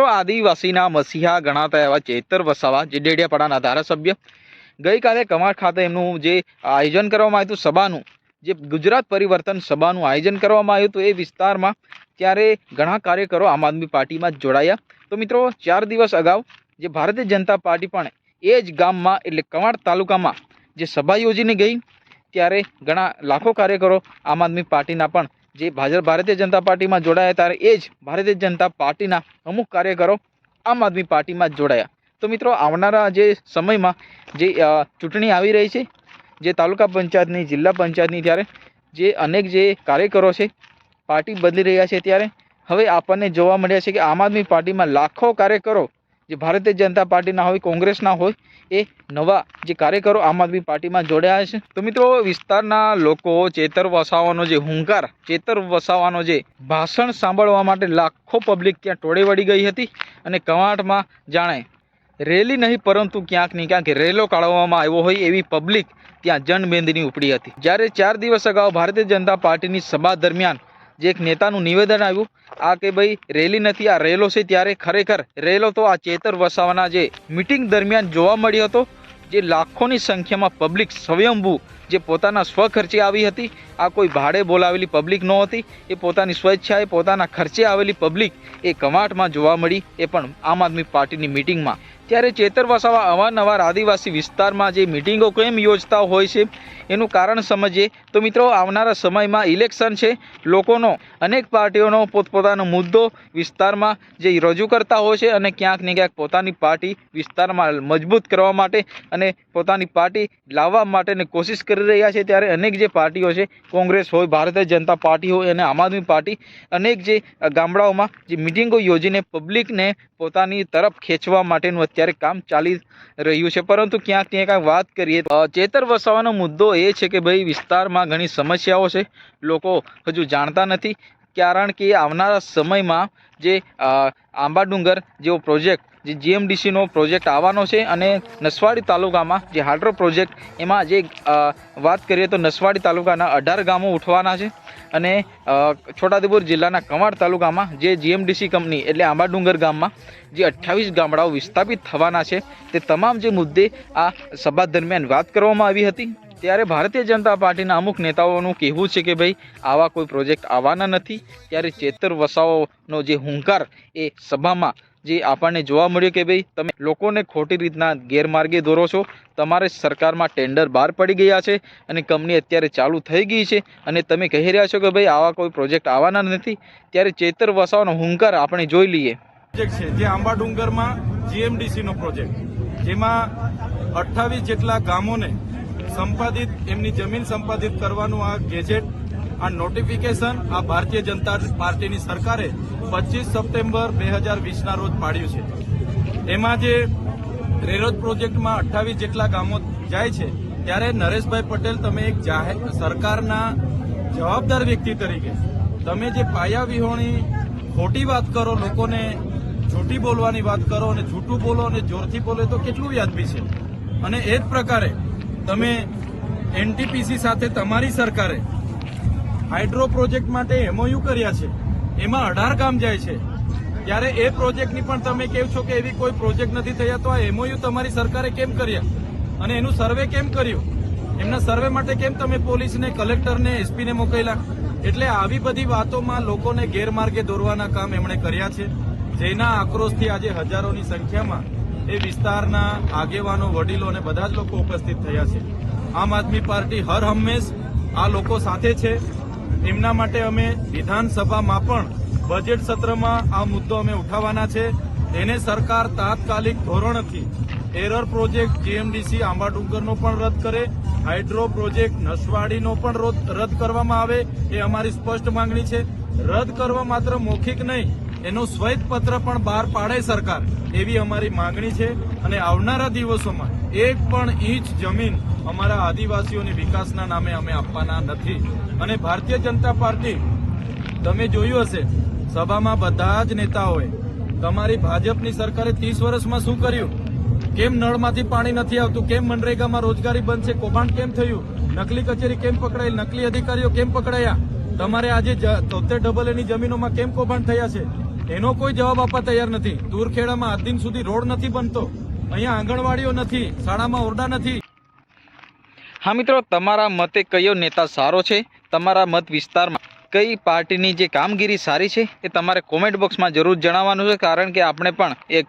મિત્રો, આદિવાસીના મસીહા ગણાતા એવા ચેતર વસાવા જે ડેડિયાપાડાના ધારાસભ્ય ગઈકાલે કમાડ ખાતે એમનું જે આયોજન કરવામાં આવ્યું હતું સભાનું, જે ગુજરાત પરિવર્તન સભાનું આયોજન કરવામાં આવ્યું હતું, એ વિસ્તારમાં ત્યારે ઘણા કાર્યકરો આમ આદમી પાર્ટીમાં જોડાયા. તો મિત્રો, ચાર દિવસ અગાઉ જે ભારતીય જનતા પાર્ટી પણ એ જ ગામમાં, એટલે કમાડ તાલુકામાં જે સભા યોજીને ગઈ, ત્યારે ઘણા લાખો કાર્યકરો આમ આદમી પાર્ટીના પણ જે ભાજપ ભારતીય જનતા પાર્ટીમાં જોડાયા ત્યારે એ જ ભારતીય જનતા પાર્ટીના અમુક કાર્યકરો આમ આદમી પાર્ટીમાં જોડાયા. તો મિત્રો, આવનારા જે સમયમાં જે ચૂંટણી આવી રહી છે, જે તાલુકા પંચાયતની, જિલ્લા પંચાયતની ત્યારે જે અનેક જે કાર્યકરો છે, પાર્ટી બદલી રહ્યા છે ત્યારે હવે આપણને જોવા મળ્યા છે કે આમ આદમી પાર્ટીમાં લાખો કાર્યકરો જે ભારતીય જનતા પાર્ટીના હોય, કોંગ્રેસના હોય, એ નવા જે કાર્યકરો આમ આદમી પાર્ટીમાં જોડાયા છે. તો મિત્રો, વિસ્તારના લોકો, ચેતર વસાવાનો જે હુંકાર, ચેતર વસાવાનો જે ભાષણ સાંભળવા માટે લાખો પબ્લિક ત્યાં ટોળે વળી ગઈ હતી અને કવાંટમાં જાણે રેલી નહીં, પરંતુ ક્યાંક ને ક્યાંક રેલો કાઢવામાં આવ્યો હોય એવી પબ્લિક ત્યાં જનમેદની ઉપડી હતી. જ્યારે ચાર દિવસ અગાઉ ભારતીય જનતા પાર્ટીની સભા દરમિયાન જે એક નેતાનું નિવેદન આવ્યું, આ કે ભાઈ રેલી નથી, આ રેલો છે ત્યારે ખરેખર રેલો તો આ ચેતર વસાવાના જે મિટિંગ દરમિયાન જોવા મળ્યો હતો, જે લાખોની સંખ્યામાં પબ્લિક સ્વયંભૂ જે પોતાના સ્વખર્ચે આવી હતી, આ કોઈ ભાડે બોલાવેલી પબ્લિક નહોતી, એ પોતાની સ્વેચ્છાએ પોતાના ખર્ચે આવેલી પબ્લિક એ કમાટમાં જોવા મળી, એ પણ આમ આદમી પાર્ટીની મિટિંગમાં ત્યારે ચેતર વસાવા અવારનવાર આદિવાસી વિસ્તારમાં જે મિટિંગો કેમ યોજતા હોય છે, એનું કારણ સમજીએ, તો મિત્રો આવનારા સમયમાં ઇલેક્શન છે, લોકોનો, અનેક પાર્ટીઓનો પોતપોતાનો મુદ્દો વિસ્તારમાં જે રજૂ કરતા હોય છે અને ક્યાંક ને ક્યાંક પોતાની પાર્ટી વિસ્તારમાં મજબૂત કરવા માટે અને પોતાની પાર્ટી લાવવા માટેની કોશિશ કરી રહ્યા છે ત્યારે અનેક જે પાર્ટીઓ છે, કોંગ્રેસ હોય, ભારતીય જનતા પાર્ટી હોય અને આમ આદમી પાર્ટી, અનેક જે ગામડાઓમાં જે મિટિંગો યોજીને પબ્લિકને પોતાની તરફ ખેંચવા માટેનું અત્યારે કામ ચાલી રહ્યું છે. પરંતુ ક્યાંક ને કાંઈક વાત કરીએ ચેતર વસાવાનો મુદ્દો એ છે કે ભાઈ વિસ્તારમાં ઘણી સમસ્યાઓ છે. લોકો હજુ જાણતા નથી. કારણ કે આવનારા સમયમાં જે આંબા ડુંગર જેવો પ્રોજેક્ટ જે જીએમડીસીનો પ્રોજેક્ટ આવવાનો છે અને નસવાડી તાલુકામાં જે હાઇડ્રો પ્રોજેક્ટ, એમાં જે વાત કરીએ તો નસવાડી તાલુકાના અઢાર ગામો ઉઠવાના છે અને છોટાદીપુર જિલ્લાના કમાડ તાલુકામાં જે જીએમડીસી કંપની એટલે આંબાડુંગર ગામમાં જે અઠ્ઠાવીસ ગામડાઓ વિસ્થાપિત થવાના છે. તે તમામ જે મુદ્દે આ સભા દરમિયાન વાત કરવામાં આવી હતી. ત્યારે ભારતીય જનતા પાર્ટીના અમુક નેતાઓનું કહેવું છે કે ભાઈ, આવા કોઈ પ્રોજેક્ટ આવવાના નથી. ત્યારે ચેતર વસાઓનો જે હુંકાર એ સભામાં જે આપણને જોવા મળ્યું કે ભાઈ, તમે લોકોને ખોટી રીતના ગેરમાર્ગે દોરો છો, તમારે સરકારમાં ટેન્ડર બહાર પડી ગયા છે અને કંપની અત્યારે ચાલુ થઈ ગઈ છે અને તમે કહી રહ્યા છો કે ભાઈ, આવા કોઈ પ્રોજેક્ટ આવવાના નથી, ત્યારે ચેતર વસાવાનો હુંકાર આપણે જોઈ લઈએ. પ્રોજેક્ટ છે, જે આંબા ડુંગરમાં જીએમડીસીનો પ્રોજેક્ટ. જેમાં અઠ્ઠાવીસ જેટલા ગામોને સંપાદિત, એમની જમીન સંપાદિત કરવાનું આ ગેજેટ આ નોટિફિકેશન આ ભારતીય જનતા પાર્ટીની સરકારે પચીસ સપ્ટેમ્બર બે હજાર વીસના રોજ પાડ્યું છે. એમાં જે રેરોજ પ્રોજેક્ટમાં અઠ્ઠાવીસ જેટલા ગામો જાય છે, ત્યારે નરેશભાઈ પટેલ તમે એક જાહેર સરકારના જવાબદાર વ્યક્તિ તરીકે તમે જે પાયા વિહોણી ખોટી વાત કરો, લોકોને જૂઠી બોલવાની વાત કરો અને જૂઠું બોલો અને જોરથી બોલો તો કેટલું વ્યાજબી છે. અને એ જ પ્રકારે તમે એનટીપીસી સાથે તમારી સરકારે હાઇડ્રો પ્રોજેક્ટ માટે એમઓયુ કર્યા છે. એમાં અઢાર ગામ જાય છે. ત્યારે એ પ્રોજેક્ટની પણ તમે કહો છો કે એવી કોઈ પ્રોજેક્ટ નથી થયા, તો આ એમઓયુ તમારી સરકારે કેમ કર્યા? અને એનું સર્વે કેમ કર્યું? એમના સર્વે માટે કેમ તમે પોલીસને, કલેક્ટરને, એસપીને મોકલ્યા? એટલે આવી બધી વાતોમાં લોકોને ગેરમાર્ગે દોરવાના કામ એમણે કર્યા છે. જેના આક્રોશથી આજે હજારોની સંખ્યામાં એ વિસ્તારના આગેવાનો, વડીલો અને બધા જ લોકો ઉપસ્થિત થયા છે. આમ આદમી પાર્ટી હર હંમેશ આ લોકો સાથે છે. એમના માટે અમે વિધાનસભામાં પણ બજેટ સત્રમાં આ મુદ્દો અમે ઉઠાવવાના છે. એને સરકાર તાત્કાલિક ધોરણથી એરર પ્રોજેક્ટ જીએમડીસી આંબાડુંગરનો પણ રદ કરે હાઇડ્રો પ્રોજેક્ટ નસવાડીનો પણ રોદ- કરવામાં આવે, એ અમારી સ્પષ્ટ માંગણી છે. રદ કરવા માત્ર મૌખિક નહીં, એનો શ્વેત પત્ર પણ બહાર પાડે સરકાર, એવી અમારી માંગણી છે. અને આવનારા દિવસોમાં એક પણ ઇંચ જમીન અમારા આદિવાસીઓની વિકાસના નામે અમે આપવાના નથી. અને ભારતીય જનતા પાર્ટી, તમે જોયું હશે, સભામાં બધા જ નેતાઓએ તમારી ભાજપની સરકારે ત્રીસ વર્ષમાં શું કર્યું? કેમ નળમાંથી પાણી નથી આવતું? કેમ મનરેગામાં રોજગારી બંધ છે કૌભાંડ કેમ થયું? નકલી કચેરી કેમ પકડાઈ? નકલી અધિકારીઓ કેમ પકડાયા? તમારે આજે તોતેર ડબલ એની જમીનોમાં કેમ કૌભાંડ થયા છે? એનો કોઈ જવાબ આપવા તૈયાર નથી. દૂરખેડામાં આજ દિન સુધી રોડ નથી બનતો. અહીંયા આંગણવાડીઓ નથી, શાળામાં ઓરડા નથી. હા મિત્રો, તમારા મતે કયો નેતા સારો છે? તમારા મત વિસ્તારમાં કઈ પાર્ટીની જે કામગીરી સારી છે એ તમારે કોમેન્ટ બોક્સમાં જરૂર જણાવવાનું છે, કારણ કે આપણે પણ એક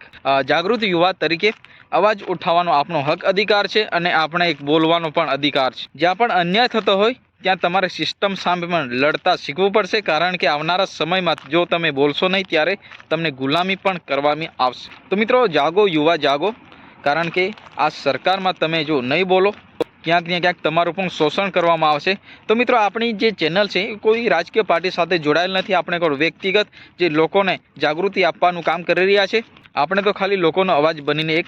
જાગૃત યુવા તરીકે અવાજ ઉઠાવવાનો આપણો હક અધિકાર છે અને આપણે એક બોલવાનો પણ અધિકાર છે. જ્યાં પણ અન્યાય થતો હોય, ત્યાં તમારે સિસ્ટમ સામે પણ લડતા શીખવું પડશે, કારણ કે આવનારા સમયમાં જો તમે બોલશો નહીં, ત્યારે તમને ગુલામી પણ કરવામાં આવશે. તો મિત્રો, જાગો, યુવા, જાગો. કારણ કે આ સરકારમાં તમે જો નહીં બોલો, ક્યાંક ને ક્યાંક તમારું પણ શોષણ કરવામાં આવશે. તો મિત્રો, આપણી જે ચેનલ છે, એ કોઈ રાજકીય પાર્ટી સાથે જોડાયેલ નથી. આપણે કોઈ વ્યક્તિગત જે લોકોને જાગૃતિ આપવાનું કામ કરી રહ્યા છે. આપણે તો ખાલી લોકોનો અવાજ બનીને એક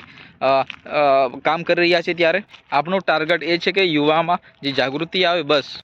કામ કરી રહ્યા છે ત્યારે. આપણું ટાર્ગેટ એ છે કે યુવામાં જે જાગૃતિ આવે, બસ.